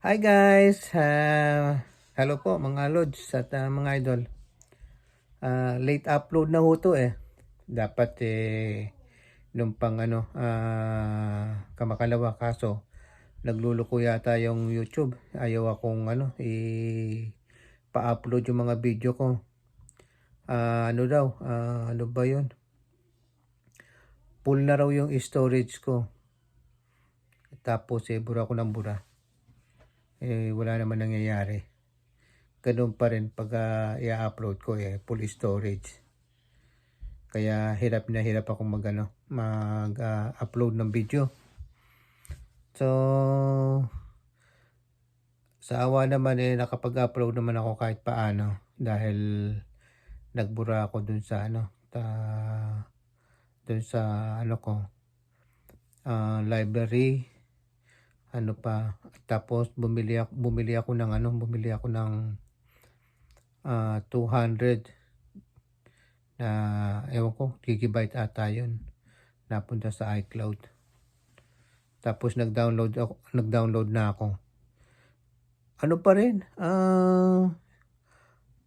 Hi guys! Ah, hello po mga lods at ah, mga idol. Ah, late upload na ho to eh. Dapat eh nung pang ano ah, kamakalawa kaso nagluluko yata yung YouTube. Ayaw akong ano i pa-upload yung mga video ko. Ah, ano daw? Ah, ano ba 'yon? Full na raw yung storage ko. Tapos eh bura ko ng bura eh wala naman nangyayari. Ganun pa rin pag ah, i-upload ko eh full storage. Kaya hirap na hirap ako mag ano, mag-upload ng video. So sa awa naman eh nakapag-upload naman ako kahit paano dahil nagbura ako dun sa ano ta dun sa ano ko ah, library ano pa? Tapos bumili ako bumili ako ng ano bumili ako ng ah, 200 na ewan ko gigabyte ata yun. Napunta sa iCloud. Tapos nag-download ako nag-download na ako. Ano pa rin? Ah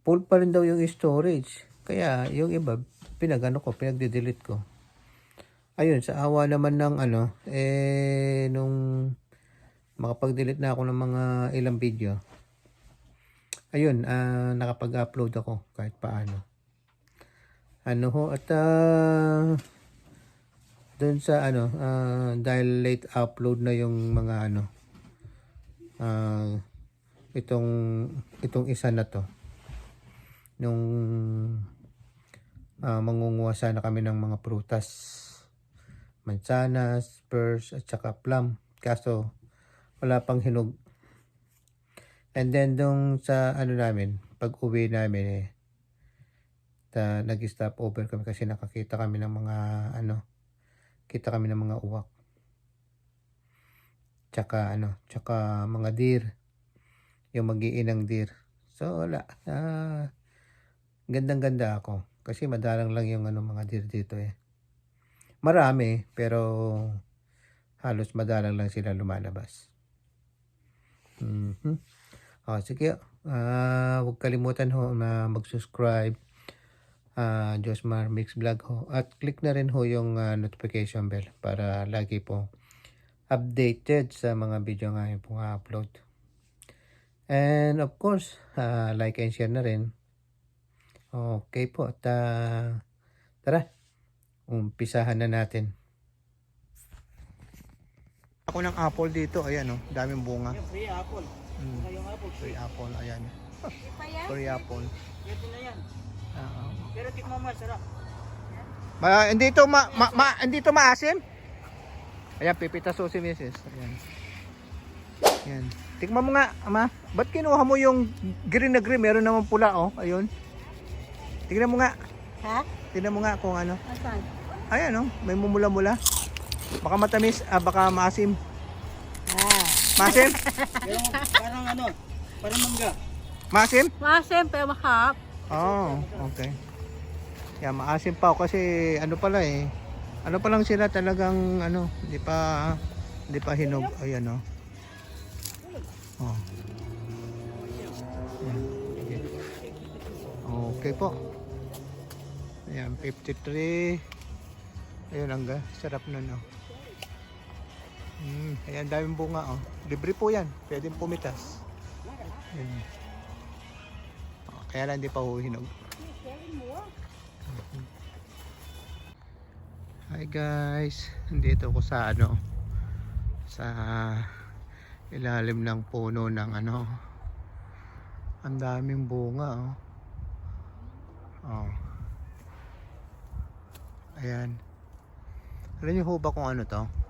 full pa rin daw yung storage. Kaya yung iba pinagano ko pinagde-delete ko. Ayun sa awa naman ng ano eh nung makapag-delete na ako ng mga ilang video. Ayun, ah, nakapag-upload ako kahit paano. Ano ho, at ah, doon sa ano, ah, dahil late upload na yung mga ano, ah, itong, itong isa na to. Nung ah, mangunguha sana kami ng mga prutas. Mansanas, pears, at saka plum. Kaso, wala pang hinog. And then dong sa ano namin, pag uwi namin eh, ta, nag-stop over kami kasi nakakita kami ng mga ano, kita kami ng mga uwak. Tsaka ano, tsaka mga deer. Yung magiinang deer. So wala. Ah, gandang-ganda ako. Kasi madalang lang yung ano, mga deer dito eh. Marami, pero halos madalang lang sila lumalabas. Mhm. Oh, sige. Ah, huwag kalimutan ho na mag-subscribe ah Josmar Mix Vlog ho at click na rin ho yung ah, notification bell para lagi po updated sa mga video nga yung upload. And of course, ah, like and share na rin. Okay po. At ah, tara, umpisahan na natin. Ako ng apple dito, ayan oh, daming bunga. Yung free apple. Mm. Yung apple Free free. apple, ayan. Free apple. Ito na yan. Oo. Pero tikman mo, sarap. Ma, hindi to ma, ma, ma- hindi to maasim. Ayan, pipitas ho si Mrs. Ayan. Ayan. Tikman mo nga, ama. Ba't kinuha mo yung green na green? Meron naman pula, oh. Ayun. Tingnan mo nga. Ha? Tingnan mo nga kung ano. Asan? Ayan, oh. May mumula-mula. Baka matamis, ah, baka maasim. Ah. Maasim? Parang ano, parang mangga. Maasim? Masim, pero mahap. Oh, okay. Kaya maasim pa ako kasi ano pala eh. Ano pa lang sila talagang ano, hindi pa hindi pa hinog. Ayan oh. Oh. Okay po. Ayan, 53. Ayun ang sarap nun oh. Mm, ayan, daming bunga oh. Libre po yan. Pwedeng pumitas. Ayan. Oh, kaya lang hindi pa huhinog. Hi guys, nandito ako sa ano sa ilalim ng puno ng ano ang daming bunga oh. Oh. Ayan. Alam niyo ho ba kung ano to?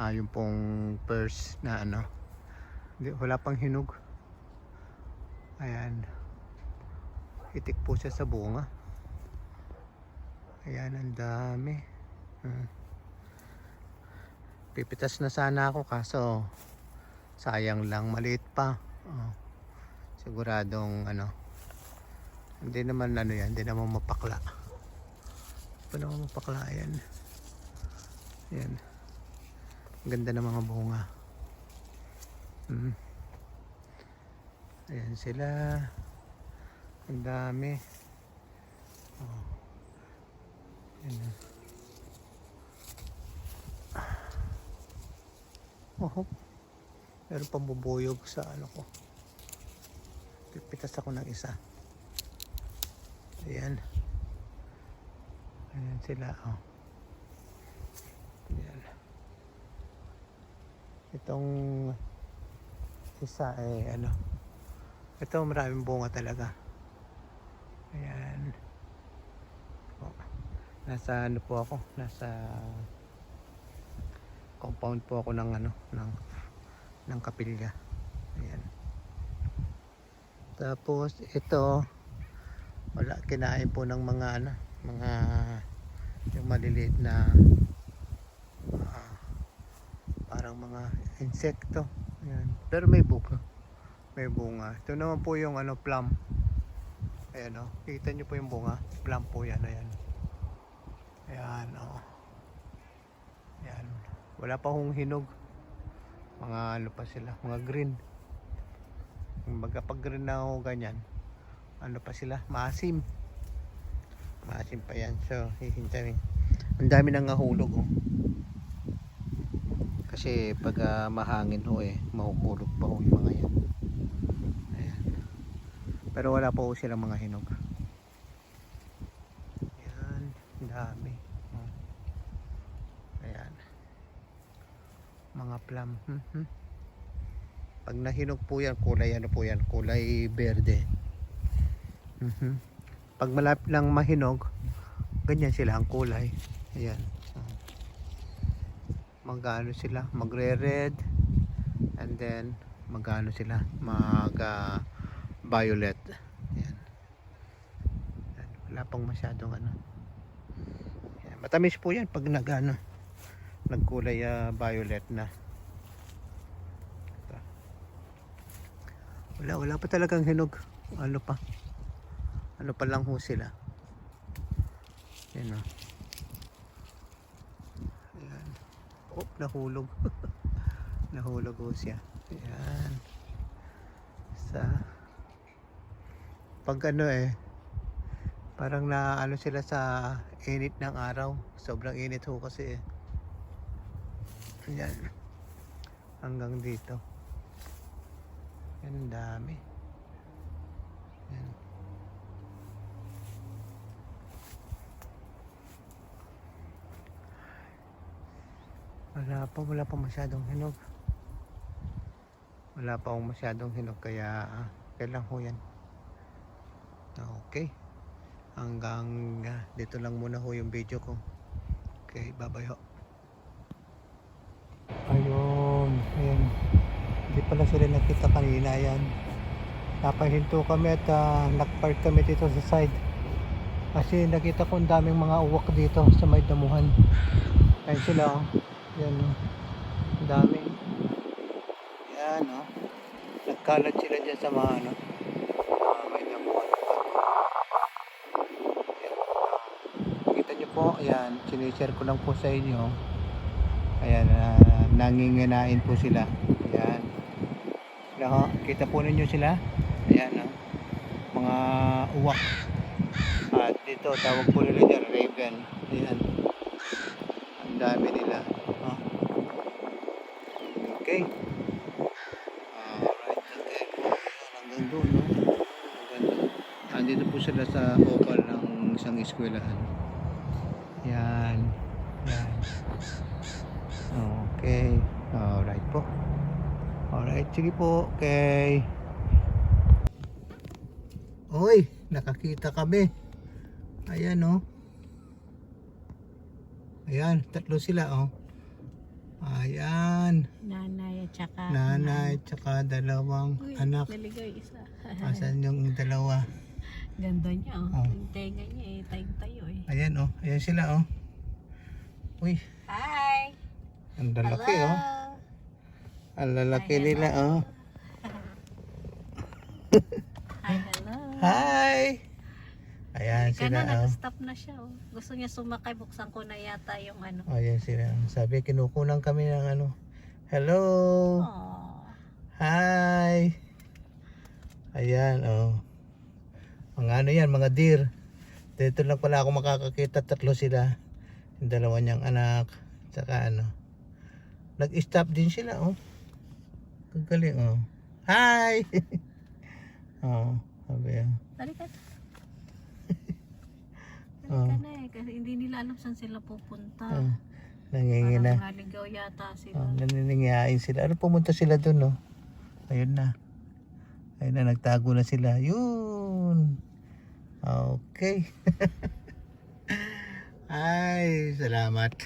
Ah, yung pong purse na ano. Hindi, wala pang hinog. Ayan. Itik po siya sa bunga. Ayan, ang dami. Hmm. Pipitas na sana ako kaso sayang lang, maliit pa. Oh. Siguradong ano. Hindi naman ano yan, hindi naman mapakla. Pa naman mapakla yan. Yan. Ganda ng mga bunga. Mm. Ayan sila. Ang dami. Oh. Ayan. Oh, meron pang bubuyog sa ano ko. Pipitas ako ng isa. Ayan. Ayan sila. Oh. Itong isa eh ano. Ito maraming bunga talaga. Ayan. Oh. Nasa ano po ako? Nasa compound po ako ng ano ng ng kapilya. Ayan. Tapos ito wala kinain po ng mga ano mga yung maliliit na parang mga insekto. Ayan. Pero may bunga. May bunga. Ito naman po yung ano plum. Ayan o. Kita nyo po yung bunga. Plum po yan. Ayan. Ayan o. Ayan. Wala pa hong hinog. Mga ano pa sila. Mga green. Kumbaga pag green na ho ganyan. Ano pa sila? Maasim. Maasim pa yan. So, hihintayin. Ang dami nang nahulog oh. Kasi pag ah, mahangin ho eh, mahuhulog pa ho yung mga yan. Ayan. Pero wala pa ho silang mga hinog. Ang dami. Oh. Ayan. Mga plum. Mhm. Pag nahinog po yan, kulay ano po yan, kulay berde. Mhm. Pag malapit lang mahinog, ganyan sila ang kulay. Ayan. Oh magano sila magre-red and then magano sila mag ah, violet yan. Yan, wala pang masyadong ano. Yan. matamis po yan pag nagano nagkulay ah, violet na. Wala wala pa talagang hinog. Ano pa? Ano pa lang ho sila. Yan o Ayan. Oh, nahulog. nahulog ko siya. Ayan. Sa pag ano eh parang na ano sila sa init ng araw. Sobrang init ho kasi eh. Ayan. Hanggang dito. Yan ang dami. Wala pa, wala pa masyadong hinog. Wala pa akong masyadong hinog kaya ah, kailan ho yan. Okay. Hanggang ah, dito lang muna ho yung video ko. Okay, bye-bye ho. Ayun, ayan. Hindi pala sila nakita kanina yan. Napahinto kami at ah, nagpark kami dito sa side. Kasi nakita ko ang daming mga uwak dito sa may damuhan. Ayun sila oh. Yan oh. Ang dami. Yan oh. Nagkalat sila dyan sa mga ano. may damuhan. Yan. Kita nyo po, ayan, sinishare ko lang po sa inyo. Ayan, uh, nanginginain po sila. Ayan. Sila kita po ninyo sila. Ayan oh. Mga uwak. At dito, tawag po nila dyan, raven. Ayan. Ang dami nila. Oh. Okay. Alright, okay. Hanggang doon, no? Hanggang doon. Andito po sila sa oval ng isang eskwelahan. Yan. Yan. Okay. Alright po. Alright, sige po. Okay. Oy, nakakita kami. Ayan, oh. Ayan, tatlo sila, oh. Ayan. Nanay at saka... Nanay, tsaka dalawang Uy, anak. Naligoy isa. Asan yung dalawa? Ganda niya oh. Oh. Yung tenga niya eh. Tayong tayo eh. Ayan, oh. Ayan sila, oh. Uy, Hi! ang lalaki, oh. Ang lalaki nila, oh. Hi, hello. Hi! Ayan Ika sila, na, oh. nag-stop na siya oh. Gusto niya sumakay. Buksan ko na yata yung ano. Ayan sila. Sabi, kinukunan kami ng ano. Hello! Oh. Hi! Ayan, oh. Mga ano yan, mga deer. Dito lang pala ako makakakita, tatlo sila. Yung dalawa niyang anak. Tsaka ano. Nag-stop din sila, oh. Ang galing, oh. Hi! oh, sabi, oh. Dali ka. Dali Oh. eh. Kasi hindi nila alam saan sila pupunta. oh. Nangingina. Parang naligaw yata sila. Oh, sila. Ano pumunta sila doon, no? Ayun na. Ayun na, nagtago na sila. Yun. Okay. Ay, salamat.